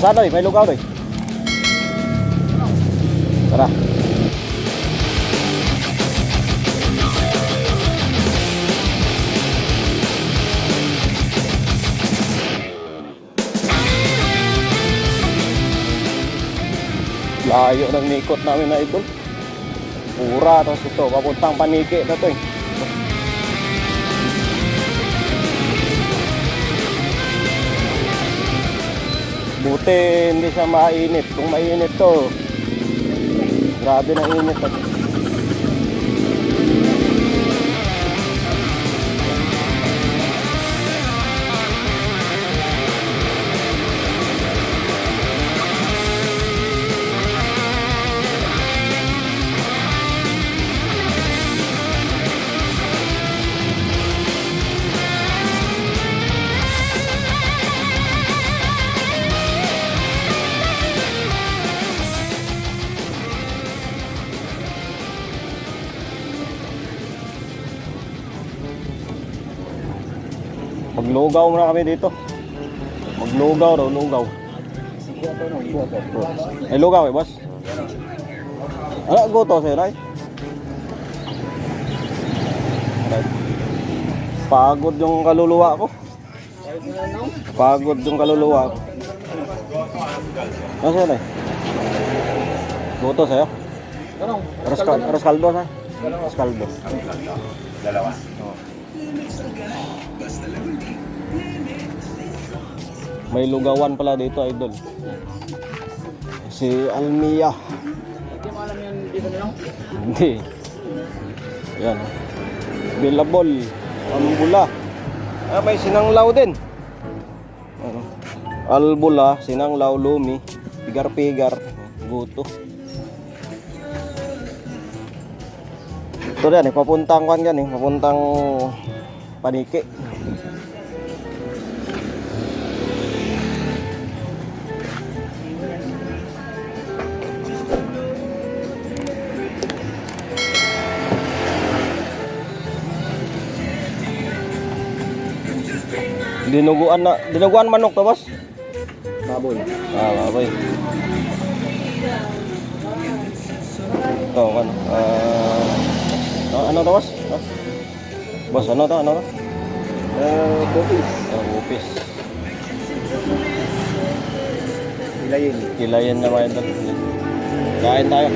Saan doy? May lugaw doy? Tara. Layo ng nikot namin na idol. Pura tapos ito, papuntang paniki na to eh. Buti hindi siya mainit. Kung mainit to, grabe na init. Maglugaw muna kami dito. Maglugaw daw, lugaw. Ay, lugaw eh, boss. Ano, goto sa'yo? Right. Pagod yung kaluluwa ko. Pagod yung kaluluwa ko. Ano sa'yo, Ray? Goto sa'yo? Kaldo sa'yo? Aras kaldo. Dalawa. May lugawan pala dito, idol. Si Almia. Hindi mo alam yan dito na lang? Hindi. Yan. Bilabol. Ambula. Ah, may sinanglaw din. Ano? Albula, sinanglaw, lumi, pigar-pigar, guto. Ito yan eh, papuntang kan yan eh, papuntang paniki. Dinuguan na, dinuguan manok to, boss? Baboy. Ah, baboy. Ito, ano? Ah, ah, ano to, boss? Ah. Boss, ano to? Ano to? Uh, Bopis. Ah, upis. Hilayin. Kilayan na mga idol. Kain tayo.